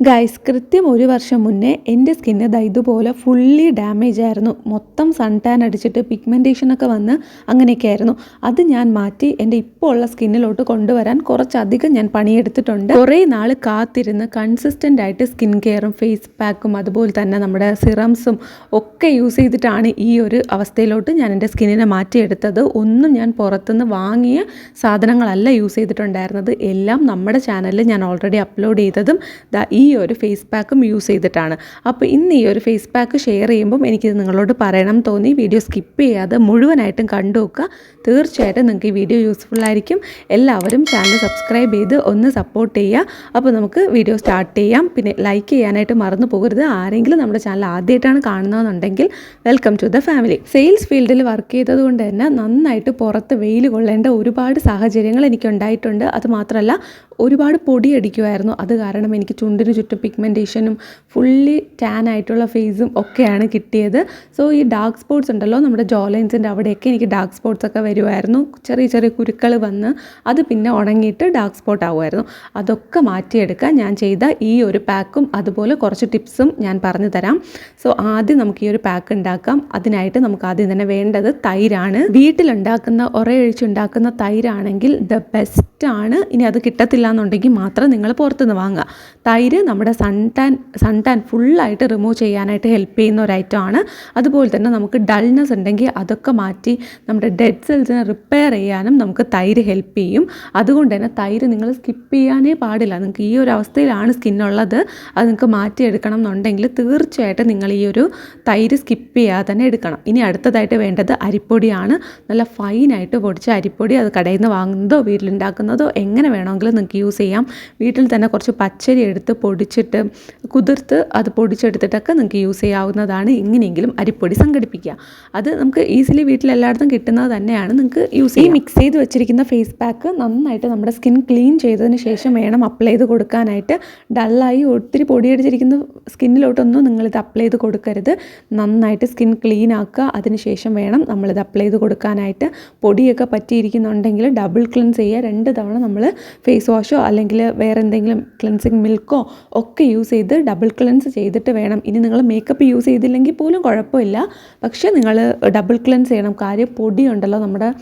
Guys കൃത്യം ഒരു വർഷം മുന്നേ എന്റെ സ്കിന്ന് ദാ ഇതുപോലെ ഫുള്ളി ഡാമേജ് ആയിരുന്നു. മൊത്തം സൺ ടാൻ അടിച്ചിട്ട് പിഗ്മെന്റേഷൻ ഒക്കെ വന്ന് അങ്ങനെയൊക്കെ ആയിരുന്നു. അത് ഞാൻ മാറ്റി എന്റെ ഇപ്പോൾ ഉള്ള സ്കിന്നിലോട്ട് കൊണ്ടുവരാൻ കുറച്ചധികം ഞാൻ പണിയെടുത്തിട്ടുണ്ട്. കുറേ നാൾ കാത്തിരുന്ന് കൺസിസ്റ്റന്റ് ആയിട്ട് സ്കിൻ കെയറും ഫേസ് പാക്കും അതുപോലെ തന്നെ നമ്മുടെ സിറംസും ഒക്കെ യൂസ് ചെയ്തിട്ടാണ് ഈ ഒരു അവസ്ഥയിലോട്ട് ഞാൻ എന്റെ സ്കിന്നിനെ മാറ്റിയെടുത്തത്. ഒന്നും ഞാൻ പുറത്തുനിന്ന് വാങ്ങിയ സാധനങ്ങളല്ല യൂസ് ചെയ്തിട്ടുണ്ടായിരുന്നത്. എല്ലാം നമ്മുടെ ചാനലിൽ ഞാൻ ഓൾറെഡി അപ്ലോഡ് ചെയ്തതും ദാ ഈ ഒരു ഫേസ് പാക്കും യൂസ് ചെയ്തിട്ടാണ്. അപ്പോൾ ഇന്ന് ഈ ഒരു ഫേസ് പാക്ക് ഷെയർ ചെയ്യുമ്പം എനിക്കിത് നിങ്ങളോട് പറയണം തോന്നി. വീഡിയോ സ്കിപ്പ് ചെയ്യാതെ മുഴുവനായിട്ടും കണ്ടു നോക്കുക. തീർച്ചയായിട്ടും നിങ്ങൾക്ക് ഈ വീഡിയോ യൂസ്ഫുൾ ആയിരിക്കും. എല്ലാവരും ചാനൽ സബ്സ്ക്രൈബ് ചെയ്ത് ഒന്ന് സപ്പോർട്ട് ചെയ്യുക. അപ്പോൾ നമുക്ക് വീഡിയോ സ്റ്റാർട്ട് ചെയ്യാം. പിന്നെ ലൈക്ക് ചെയ്യാനായിട്ട് മറന്നു പോകരുത്. ആരെങ്കിലും നമ്മുടെ ചാനൽ ആദ്യമായിട്ടാണ് കാണുന്നതെന്നുണ്ടെങ്കിൽ welcome to the family sales ഫീൽഡിൽ വർക്ക് ചെയ്തതുകൊണ്ട് തന്നെ നന്നായിട്ട് പുറത്ത് വെയിൽ കൊള്ളേണ്ട ഒരുപാട് സാഹചര്യങ്ങൾ എനിക്ക് ഉണ്ടായിട്ടുണ്ട്. അത് മാത്രമല്ല ഒരുപാട് പൊടി അടിക്കുമായിരുന്നു അത് കാരണം എനിക്ക് ചുണ്ടിന് ചുറ്റും പിഗ്മെന്റേഷനും ഫുള്ളി ടാൻ ആയിട്ടുള്ള ഫേസും ഒക്കെയാണ് കിട്ടിയത്. സോ ഈ ഡാർക്ക് സ്പോട്ട്സ് ഉണ്ടല്ലോ നമ്മുടെ ജോലൈൻസിന്റെ അവിടെയൊക്കെ എനിക്ക് ഡാർക്ക് സ്പോട്ട്സ് ഒക്കെ വരുമായിരുന്നു ചെറിയ ചെറിയ കുരുക്കൾ വന്ന് അത് പിന്നെ ഉണങ്ങിയിട്ട് ഡാർക്ക് സ്പോട്ട് ആവുമായിരുന്നു. അതൊക്കെ മാറ്റിയെടുക്കാൻ ഞാൻ ചെയ്ത ഈ ഒരു പാക്കും അതുപോലെ കുറച്ച് ടിപ്സും ഞാൻ പറഞ്ഞു തരാം. സോ ആദ്യം നമുക്ക് ഈ ഒരു പാക്ക് ഉണ്ടാക്കാം. അതിനായിട്ട് നമുക്ക് ആദ്യം തന്നെ വേണ്ടത് തൈരാണ്. വീട്ടിലുണ്ടാക്കുന്ന ഒരേ ഒഴിച്ചുണ്ടാക്കുന്ന തൈരാണെങ്കിൽ ദ ബെസ്റ്റ് ആണ്. ഇനി അത് കിട്ടത്തില്ല എന്നുണ്ടെങ്കിൽ മാത്രം നിങ്ങൾ പുറത്തുനിന്ന് വാങ്ങുക. തൈര് നമ്മുടെ സൺ ടാൻ സൺ ടാൻ ഫുള്ളായിട്ട് റിമൂവ് ചെയ്യാനായിട്ട് ഹെൽപ്പ് ചെയ്യുന്ന ഒരു ഐറ്റം ആണ്. അതുപോലെ തന്നെ നമുക്ക് ഡൾനെസ് ഉണ്ടെങ്കിൽ അതൊക്കെ മാറ്റി നമ്മുടെ ഡെഡ് സെൽസിനെ റിപ്പയർ ചെയ്യാനും നമുക്ക് തൈര് ഹെൽപ്പ് ചെയ്യും. അതുകൊണ്ട് തന്നെ തൈര് നിങ്ങൾ സ്കിപ്പ് ചെയ്യാനേ പാടില്ല. നിങ്ങൾക്ക് ഈ ഒരു അവസ്ഥയിലാണ് സ്കിന്നുള്ളത് അത് നിങ്ങൾക്ക് മാറ്റിയെടുക്കണം എന്നുണ്ടെങ്കിൽ തീർച്ചയായിട്ടും നിങ്ങൾ ഈ ഒരു തൈര് സ്കിപ്പ് ചെയ്യാതെ തന്നെ എടുക്കണം. ഇനി അടുത്തതായിട്ട് വേണ്ടത് അരിപ്പൊടിയാണ്. നല്ല ഫൈനായിട്ട് പൊടിച്ച അരിപ്പൊടി അത് കടയിൽ നിന്ന് വാങ്ങുന്നതോ വീട്ടിലുണ്ടാക്കുന്നതോ എങ്ങനെ വേണമെങ്കിലും നിങ്ങൾക്ക് യൂസ് ചെയ്യാം. വീട്ടിൽ തന്നെ കുറച്ച് പച്ചരി എടുത്ത് പൊടിച്ചിട്ട് കുതിർത്ത് അത് പൊടിച്ചെടുത്തിട്ടൊക്കെ നിങ്ങൾക്ക് യൂസ് ചെയ്യാവുന്നതാണ്. എങ്ങനെയെങ്കിലും അരിപ്പൊടി സംഘടിപ്പിക്കുക. അത് നമുക്ക് ഈസിലി വീട്ടിൽ എല്ലായിടത്തും കിട്ടുന്നത് തന്നെയാണ് നിങ്ങൾക്ക് യൂസ് ഈ മിക്സ് ചെയ്ത് വെച്ചിരിക്കുന്ന ഫേസ് പാക്ക് നന്നായിട്ട് നമ്മുടെ സ്കിൻ ക്ലീൻ ചെയ്തതിന് ശേഷം വേണം അപ്ലൈ ചെയ്ത് കൊടുക്കാനായിട്ട്. ഡള്ളായി ഒത്തിരി പൊടിയടിച്ചിരിക്കുന്ന സ്കിന്നിലോട്ടൊന്നും നിങ്ങളിത് അപ്ലൈ ചെയ്ത് കൊടുക്കരുത്. നന്നായിട്ട് സ്കിൻ ക്ലീൻ ആക്കുക. അതിനുശേഷം വേണം നമ്മളിത് അപ്ലൈ ചെയ്ത് കൊടുക്കാനായിട്ട്. പൊടിയൊക്കെ പറ്റിയിരിക്കുന്നുണ്ടെങ്കിൽ ഡബിൾ ക്ലെൻസ് ചെയ്യുക. രണ്ട് തവണ നമ്മൾ ഫേസ് വാഷോ അല്ലെങ്കിൽ വേറെ എന്തെങ്കിലും ക്ലെൻസിങ് മിൽക്കോ ഒക്കെ യൂസ് ചെയ്ത് ഡബിൾ ക്ലെൻസ് ചെയ്തിട്ട് വേണം. ഇനി നിങ്ങൾ മേക്കപ്പ് യൂസ് ചെയ്തില്ലെങ്കിൽ പോലും കുഴപ്പമില്ല. പക്ഷേ നിങ്ങൾ ഡബിൾ ക്ലെൻസ് ചെയ്യണം. കാര്യം പൊടിയുണ്ടല്ലോ നമ്മുടെ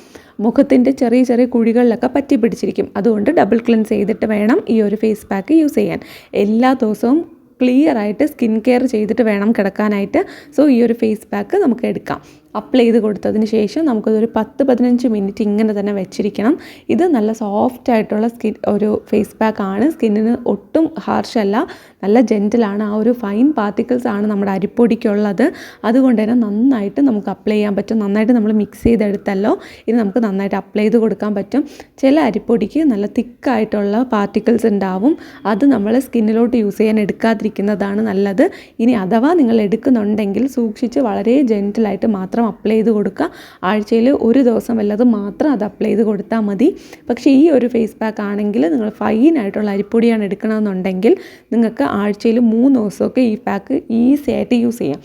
മുഖത്തിന്റെ ചെറിയ ചെറിയ കുഴികളിലൊക്കെ പറ്റി പിടിച്ചിരിക്കും. അതുകൊണ്ട് ഡബിൾ ക്ലെൻസ് ചെയ്തിട്ട് വേണം ഈ ഒരു ഫേസ് പാക്ക് യൂസ് ചെയ്യാൻ. എല്ലാ ദിവസവും ക്ലിയർ ആയിട്ട് സ്കിൻ കെയർ ചെയ്തിട്ട് വേണം കിടക്കാനായിട്ട്. സോ ഈ ഒരു ഫേസ് പാക്ക് നമുക്ക് എടുക്കാം. അപ്ലൈ ചെയ്ത് കൊടുത്തതിന് ശേഷം നമുക്കതൊരു പത്ത് പതിനഞ്ച് മിനിറ്റ് ഇങ്ങനെ തന്നെ വെച്ചിരിക്കണം. ഇത് നല്ല സോഫ്റ്റ് ആയിട്ടുള്ള സ്കിൻ ഒരു ഫേസ് പാക്ക് ആണ്. സ്കിന്നിന് ഒട്ടും ഹാർഷ് അല്ല. നല്ല ജെന്റിലാണ് ആ ഒരു ഫൈൻ പാർട്ടിക്കിൾസ് ആണ് നമ്മുടെ അരിപ്പൊടിക്കുള്ളത്. അതുകൊണ്ട് തന്നെ നന്നായിട്ട് നമുക്ക് അപ്ലൈ ചെയ്യാൻ പറ്റും. നന്നായിട്ട് നമ്മൾ മിക്സ് ചെയ്തെടുത്തല്ലോ. ഇത് നമുക്ക് നന്നായിട്ട് അപ്ലൈ ചെയ്ത് കൊടുക്കാൻ പറ്റും. ചില അരിപ്പൊടിക്ക് നല്ല തിക്കായിട്ടുള്ള പാർട്ടിക്കിൾസ് ഉണ്ടാവും. അത് നമ്മൾ സ്കിന്നിലോട്ട് യൂസ് ചെയ്യാൻ എടുക്കാതിരിക്കുന്നതാണ് നല്ലത്. ഇനി അഥവാ നിങ്ങൾ എടുക്കുന്നുണ്ടെങ്കിൽ സൂക്ഷിച്ച് വളരെ ജെന്റിലായിട്ട് മാത്രം അപ്ലൈ ചെയ്ത് കൊടുക്കുക. ആഴ്ചയിൽ ഒരു ദിവസം വല്ലതും മാത്രം അത് അപ്ലൈ ചെയ്ത് കൊടുത്താൽ മതി. പക്ഷേ ഈ ഒരു ഫേസ് പാക്ക് ആണെങ്കിൽ നിങ്ങൾ ഫൈൻ ആയിട്ടുള്ള അരിപ്പൊടിയാണ് എടുക്കണമെന്നുണ്ടെങ്കിൽ നിങ്ങൾക്ക് ആഴ്ചയിൽ മൂന്ന് ദിവസമൊക്കെ ഈ പാക്ക് ഈസി ആയിട്ട് യൂസ് ചെയ്യാം.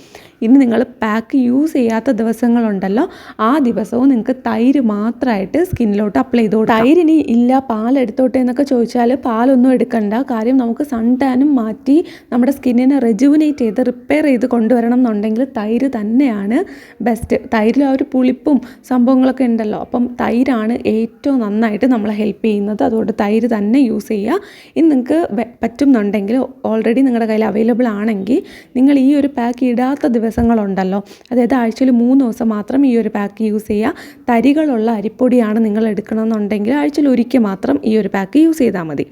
ഇനി നിങ്ങൾ പാക്ക് യൂസ് ചെയ്യാത്ത ദിവസങ്ങളുണ്ടല്ലോ ആ ദിവസവും നിങ്ങൾക്ക് തൈര് മാത്രമായിട്ട് സ്കിന്നിലോട്ട് അപ്ലൈ ചെയ്ത് തൈര് ഇനി ഇല്ല പാലെടുത്തോട്ടെ എന്നൊക്കെ ചോദിച്ചാൽ പാലൊന്നും എടുക്കണ്ട. കാര്യം നമുക്ക് സൺ ടാനും മാറ്റി നമ്മുടെ സ്കിന്നിനെ റെജുവിനേറ്റ് ചെയ്ത് റിപ്പയർ ചെയ്ത് കൊണ്ടുവരണം എന്നുണ്ടെങ്കിൽ തൈര് തന്നെയാണ് ബെസ്റ്റ് തൈരിൽ ആ ഒരു പുളിപ്പും സംഭവങ്ങളൊക്കെ ഉണ്ടല്ലോ. അപ്പം തൈരാണ് ഏറ്റവും നന്നായിട്ട് നമ്മളെ ഹെൽപ്പ് ചെയ്യുന്നത്. അതുകൊണ്ട് തൈര് തന്നെ യൂസ് ചെയ്യുക. ഇനി നിങ്ങൾക്ക് പറ്റുന്നുണ്ടെങ്കിൽ ഓൾറെഡി നിങ്ങളുടെ കയ്യിൽ അവൈലബിൾ ആണെങ്കിൽ നിങ്ങൾ ഈ ഒരു പാക്ക് ഇടാത്ത ദിവസങ്ങളുണ്ടല്ലോ. അതായത് ആഴ്ചയിൽ മൂന്ന് ദിവസം മാത്രം ഈ ഒരു പാക്ക് യൂസ് ചെയ്യുക. തരികളുള്ള അരിപ്പൊടിയാണ് നിങ്ങൾ എടുക്കണമെന്നുണ്ടെങ്കിൽ ആഴ്ചയിൽ ഒരിക്കൽ മാത്രം ഈ ഒരു പാക്ക് യൂസ് ചെയ്താൽ മതി.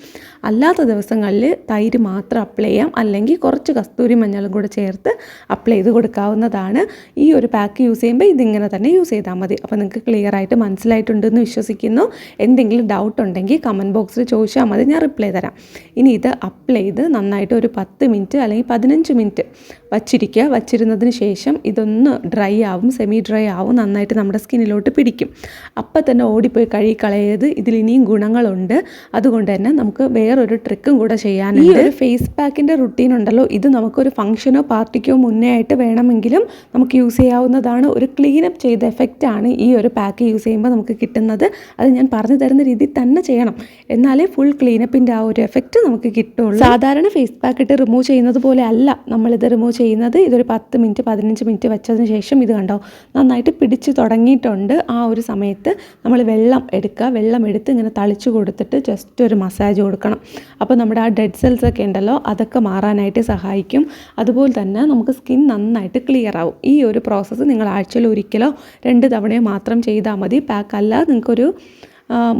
അല്ലാത്ത ദിവസങ്ങളിൽ തൈര് മാത്രം അപ്ലൈ ചെയ്യാം. അല്ലെങ്കിൽ കുറച്ച് കസ്തൂരി മഞ്ഞളും കൂടെ ചേർത്ത് അപ്ലൈ ചെയ്ത് കൊടുക്കാവുന്നതാണ്. ഈ ഒരു പാക്ക് യൂസ് ചെയ്യുമ്പോൾ ഇതിങ്ങനെ തന്നെ യൂസ് ചെയ്താൽ മതി. അപ്പോൾ നിങ്ങൾക്ക് ക്ലിയർ ആയിട്ട് മനസ്സിലായിട്ടുണ്ടെന്ന് വിശ്വസിക്കുന്നു. എന്തെങ്കിലും ഡൗട്ട് ഉണ്ടെങ്കിൽ കമന്റ് ബോക്സിൽ ചോദിച്ചാൽ മതി. ഞാൻ റിപ്ലൈ തരാം. ഇനി ഇത് അപ്ലൈ ചെയ്ത് നന്നായിട്ട് ഒരു പത്ത് മിനിറ്റ് അല്ലെങ്കിൽ പതിനഞ്ച് മിനിറ്റ് വച്ചിരിക്കുക. വച്ചിരുന്നതിന് അതിനുശേഷം ഇതൊന്ന് ഡ്രൈ ആവും സെമി ഡ്രൈ ആവും നന്നായിട്ട് നമ്മുടെ സ്കിന്നിലോട്ട് പിടിക്കും. അപ്പം തന്നെ ഓടിപ്പോയി കഴുകി കളയത് ഇതിൽ ഇനിയും ഗുണങ്ങളുണ്ട്. അതുകൊണ്ട് തന്നെ നമുക്ക് വേറൊരു ട്രിക്കും കൂടെ ചെയ്യാനുണ്ട്. ഈ ഒരു ഫേസ് പാക്കിന്റെ റുട്ടീൻ ഉണ്ടല്ലോ. ഇത് നമുക്കൊരു ഫംഗ്ഷനോ പാർട്ടിക്കോ മുന്നേ ആയിട്ട് വേണമെങ്കിലും നമുക്ക് യൂസ് ചെയ്യാവുന്നതാണ്. ഒരു ക്ലീനപ്പ് ചെയ്ത എഫക്റ്റ് ആണ് ഈ ഒരു പാക്ക് യൂസ് ചെയ്യുമ്പോൾ നമുക്ക് കിട്ടുന്നത്. അത് ഞാൻ പറഞ്ഞു തരുന്ന രീതിയിൽ തന്നെ ചെയ്യണം. എന്നാലേ ഫുൾ ക്ലീനപ്പിന്റെ ആ ഒരു എഫക്റ്റ് നമുക്ക് കിട്ടുള്ളൂ. സാധാരണ ഫേസ് പാക്ക് ഇട്ട് റിമൂവ് ചെയ്യുന്നത് പോലെ അല്ല. നമ്മളിത് റിമൂവ് ചെയ്യുന്നത്. ഇതൊരു പത്ത് മിനിറ്റ് പതിനഞ്ച് മിനിറ്റ് വെച്ചതിന് ശേഷം ഇത് കണ്ടോ? നന്നായിട്ട് പിടിച്ച് തുടങ്ങിയിട്ടുണ്ട് ആ ഒരു സമയത്ത്. നമ്മൾ വെള്ളം എടുക്കുക. വെള്ളം എടുത്ത് ഇങ്ങനെ തളിച്ചു കൊടുത്തിട്ട് ജസ്റ്റ് ഒരു മസാജ് കൊടുക്കണം. അപ്പോൾ നമ്മുടെ ആ ഡെഡ് സെൽസ് ഒക്കെ ഉണ്ടല്ലോ അതൊക്കെ മാറാനായിട്ട് സഹായിക്കും. അതുപോലെ തന്നെ നമുക്ക് സ്കിൻ നന്നായിട്ട് ക്ലിയർ ആവും. ഈ ഒരു പ്രോസസ്സ് നിങ്ങൾ ആഴ്ചയിൽ ഒരിക്കലോ രണ്ട് തവണയോ മാത്രം ചെയ്താൽ മതി. പാക്ക് അല്ല നിങ്ങൾക്കൊരു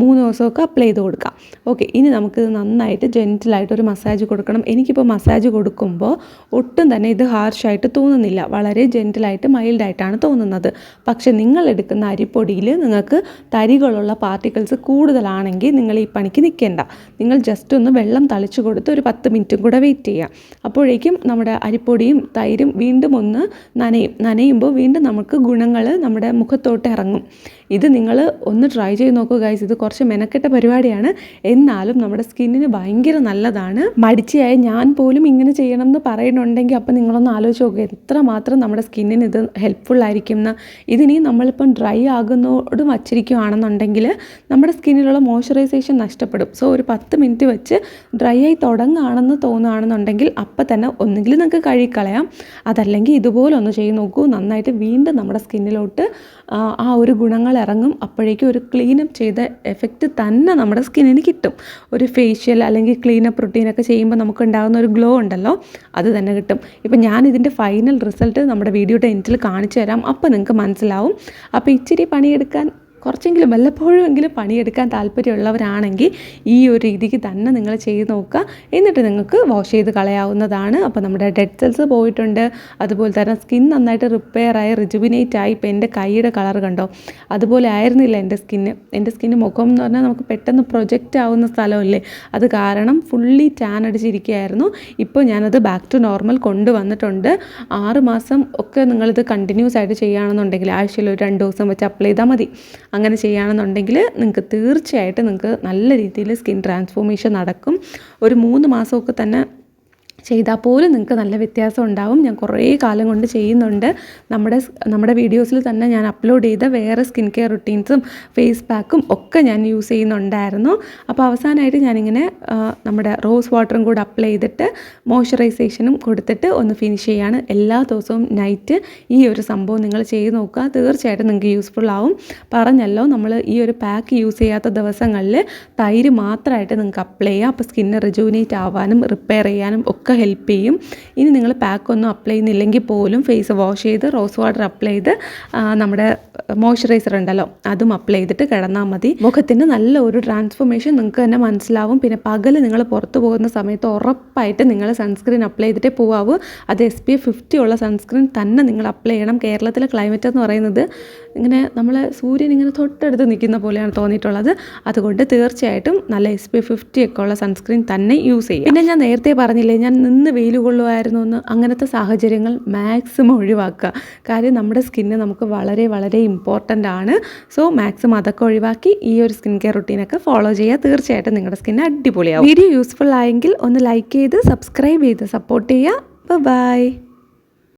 മൂന്ന് ദിവസമൊക്കെ അപ്ലൈ ചെയ്ത് കൊടുക്കാം. ഓക്കെ ഇനി നമുക്ക് നന്നായിട്ട് ജെന്റിലായിട്ട് ഒരു മസാജ് കൊടുക്കണം. എനിക്കിപ്പോൾ മസാജ് കൊടുക്കുമ്പോൾ ഒട്ടും തന്നെ ഇത് ഹാർഷായിട്ട് തോന്നുന്നില്ല. വളരെ ജെന്റിലായിട്ട് മൈൽഡായിട്ടാണ് തോന്നുന്നത്. പക്ഷെ നിങ്ങൾ എടുക്കുന്ന അരിപ്പൊടിയിൽ നിങ്ങൾക്ക് തരികളുള്ള പാർട്ടിക്കിൾസ് കൂടുതലാണെങ്കിൽ നിങ്ങൾ ഈ പണിക്ക് നിൽക്കേണ്ട. നിങ്ങൾ ജസ്റ്റ് ഒന്ന് വെള്ളം തളിച്ചു കൊടുത്ത് ഒരു പത്ത് മിനിറ്റും കൂടെ വെയിറ്റ് ചെയ്യുക അപ്പോഴേക്കും നമ്മുടെ അരിപ്പൊടിയും തൈരും വീണ്ടും ഒന്ന് നനയും. നനയുമ്പോൾ വീണ്ടും നമുക്ക് ഗുണങ്ങൾ നമ്മുടെ മുഖത്തോട്ട് ഇറങ്ങും. ഇത് നിങ്ങൾ ഒന്ന് ട്രൈ ചെയ്ത് നോക്കുക ഗൈസ് ഇത് കുറച്ച് മെനക്കെട്ട പരിപാടിയാണ്. എന്നാലും നമ്മുടെ സ്കിന്നിന് ഭയങ്കര നല്ലതാണ്. മടിച്ചയായ ഞാൻ പോലും ഇങ്ങനെ ചെയ്യണം എന്ന് പറയുന്നുണ്ടെങ്കിൽ അപ്പം നിങ്ങളൊന്ന് ആലോചിച്ച് നോക്കുക എത്ര മാത്രം നമ്മുടെ സ്കിന്നിന് ഇത് ഹെൽപ്ഫുൾ ആയിരിക്കും എന്ന്. ഇതിനി നമ്മളിപ്പം ഡ്രൈ ആകുന്നതോട് വച്ചിരിക്കുകയാണെന്നുണ്ടെങ്കിൽ നമ്മുടെ സ്കിന്നിലുള്ള മോയ്സ്ചറൈസേഷൻ നഷ്ടപ്പെടും. സോ ഒരു പത്ത് മിനിറ്റ് വെച്ച് ഡ്രൈ ആയി തുടങ്ങുകയാണെന്ന് തോന്നുകയാണെന്നുണ്ടെങ്കിൽ അപ്പം തന്നെ ഒന്നുകിൽ നിങ്ങൾക്ക് കഴുകിക്കളയാം. അതല്ലെങ്കിൽ ഇതുപോലെ ഒന്ന് ചെയ്ത് നോക്കൂ നന്നായിട്ട് വീണ്ടും നമ്മുടെ സ്കിന്നിലോട്ട് ആ ഒരു ഗുണങ്ങൾ ഇറങ്ങും അപ്പോഴേക്കും ഒരു ക്ലീനപ്പ് ചെയ്ത എഫക്റ്റ് തന്നെ നമ്മുടെ സ്കിന്നിന് കിട്ടും. ഒരു ഫേഷ്യൽ അല്ലെങ്കിൽ ക്ലീനപ്പ് റുട്ടീനൊക്കെ ചെയ്യുമ്പോൾ നമുക്ക് ഉണ്ടാകുന്ന ഒരു ഗ്ലോ ഉണ്ടല്ലോ അത് തന്നെ കിട്ടും. ഇപ്പം ഞാൻ ഇതിന്റെ ഫൈനൽ റിസൾട്ട് നമ്മുടെ വീഡിയോ ടെന്റിൽ കാണിച്ചു തരാം അപ്പോൾ നിങ്ങൾക്ക് മനസ്സിലാവും. അപ്പോൾ ഇച്ചിരി പണിയെടുക്കാൻ കുറച്ചെങ്കിലും വല്ലപ്പോഴും എങ്കിലും പണിയെടുക്കാൻ താല്പര്യമുള്ളവരാണെങ്കിൽ ഈ ഒരു രീതിക്ക് തന്നെ നിങ്ങൾ ചെയ്ത് നോക്കുക. എന്നിട്ട് നിങ്ങൾക്ക് വാഷ് ചെയ്ത് കളയാവുന്നതാണ്. അപ്പോൾ നമ്മുടെ ഡെഡ് സെൽസ് പോയിട്ടുണ്ട്. അതുപോലെ തന്നെ സ്കിൻ നന്നായിട്ട് റിപ്പയർ ആയി റിജുവിനേറ്റ് ആയി. ഇപ്പോൾ എന്റെ കൈയുടെ കളർ കണ്ടോ? അതുപോലെ ആയിരുന്നില്ല എന്റെ സ്കിന്ന് എന്റെ സ്കിന്ന് മുഖം എന്ന് പറഞ്ഞാൽ നമുക്ക് പെട്ടെന്ന് പ്രൊജക്റ്റ് ആവുന്ന സ്ഥലമല്ലേ? അത് കാരണം ഫുള്ളി ടാൻ അടിച്ചിരിക്കുകയായിരുന്നു. ഇപ്പോൾ ഞാനത് ബാക്ക് ടു നോർമൽ കൊണ്ടുവന്നിട്ടുണ്ട്. ആറ് മാസം ഒക്കെ നിങ്ങളിത് കണ്ടിന്യൂസ് ആയിട്ട് ചെയ്യുകയാണെന്നുണ്ടെങ്കിൽ ആഴ്ചയിൽ ഒരു രണ്ട് ദിവസം വെച്ച് അപ്ലൈ ചെയ്താൽ മതി. അങ്ങനെ ചെയ്യുകയാണെന്നുണ്ടെങ്കിൽ നിങ്ങൾക്ക് തീർച്ചയായിട്ടും നിങ്ങൾക്ക് നല്ല രീതിയിൽ സ്കിൻ ട്രാൻസ്ഫോർമേഷൻ നടക്കും. ഒരു മൂന്ന് മാസമൊക്കെ തന്നെ ചെയ്താൽ പോലും നിങ്ങൾക്ക് നല്ല വ്യത്യാസം ഉണ്ടാവും. ഞാൻ കുറേ കാലം കൊണ്ട് ചെയ്യുന്നുണ്ട്. നമ്മുടെ നമ്മുടെ വീഡിയോസിൽ തന്നെ ഞാൻ അപ്ലോഡ് ചെയ്ത വേറെ സ്കിൻ കെയർ റുട്ടീൻസും ഫേസ് പാക്കും ഒക്കെ ഞാൻ യൂസ് ചെയ്യുന്നുണ്ടായിരുന്നു. അപ്പോൾ അവസാനമായിട്ട് ഞാനിങ്ങനെ നമ്മുടെ റോസ് വാട്ടറും കൂടെ അപ്ലൈ ചെയ്തിട്ട് മോയ്സ്ചറൈസേഷനും കൊടുത്തിട്ട് ഒന്ന് ഫിനിഷ് ചെയ്യാണ്. എല്ലാ ദിവസവും നൈറ്റ് ഈ ഒരു സംഭവം നിങ്ങൾ ചെയ്ത് നോക്കുക. തീർച്ചയായിട്ടും നിങ്ങൾക്ക് യൂസ്ഫുൾ ആവും. പറഞ്ഞല്ലോ നമ്മൾ ഈ ഒരു പാക്ക് യൂസ് ചെയ്യാത്ത ദിവസങ്ങളിൽ തൈര് മാത്രമായിട്ട് നിങ്ങൾക്ക് അപ്ലൈ ചെയ്യാം. അപ്പോൾ സ്കിന്ന് റിജൂനേറ്റ് ആവാനും റിപ്പയർ ചെയ്യാനും ഒക്കെ ഹെൽപ്പ് ചെയ്യും. ഇനി നിങ്ങൾ പാക്ക് ഒന്നും അപ്ലൈ ചെയ്യുന്നില്ലെങ്കിൽ പോലും ഫേസ് വാഷ് ചെയ്ത് റോസ് വാട്ടർ അപ്ലൈ ചെയ്ത് നമ്മുടെ മോയ്സ്ചറൈസർ ഉണ്ടല്ലോ അതും അപ്ലൈ ചെയ്തിട്ട് കിടന്നാൽ മതി. മുഖത്തിന് നല്ല ഒരു ട്രാൻസ്ഫോർമേഷൻ നിങ്ങൾക്ക് തന്നെ മനസ്സിലാവും. പിന്നെ പകൽ നിങ്ങൾ പുറത്തു പോകുന്ന സമയത്ത് ഉറപ്പായിട്ട് നിങ്ങൾ സൺസ്ക്രീൻ അപ്ലൈ ചെയ്തിട്ടേ പോവാവൂ. അത് എസ് പി എഫ് ഫിഫ്റ്റി ഉള്ള സൺസ്ക്രീൻ തന്നെ നിങ്ങൾ അപ്ലൈ ചെയ്യണം. കേരളത്തിലെ ക്ലൈമറ്റ് എന്ന് പറയുന്നത് ഇങ്ങനെ നമ്മളെ സൂര്യൻ ഇങ്ങനെ തൊട്ടടുത്ത് നിൽക്കുന്ന പോലെയാണ് തോന്നിയിട്ടുള്ളത്. അതുകൊണ്ട് തീർച്ചയായിട്ടും നല്ല എസ് പി ഫിഫ്റ്റി ഒക്കെ ഉള്ള സൺസ്ക്രീൻ തന്നെ യൂസ് ചെയ്യും. പിന്നെ ഞാൻ നേരത്തെ പറഞ്ഞില്ലേ ഞാൻ നിന്ന് വെയിൽ കൊള്ളുമായിരുന്നു എന്ന്. അങ്ങനത്തെ സാഹചര്യങ്ങൾ മാക്സിമം ഒഴിവാക്കുക. കാര്യം നമ്മുടെ സ്കിന്ന് നമുക്ക് വളരെ വളരെ ഇമ്പോർട്ടന്റ് ആണ്. സോ മാക്സിമം അതൊക്കെ ഒഴിവാക്കി ഈ ഒരു സ്കിൻ കെയർ റുട്ടീനൊക്കെ ഫോളോ ചെയ്യുക. തീർച്ചയായിട്ടും നിങ്ങളുടെ സ്കിന്ന് അടിപൊളിയാവും. വീഡിയോ യൂസ്ഫുൾ ആയെങ്കിൽ ഒന്ന് ലൈക്ക് ചെയ്ത് സബ്സ്ക്രൈബ് ചെയ്ത് സപ്പോർട്ട് ചെയ്യുക. ബൈ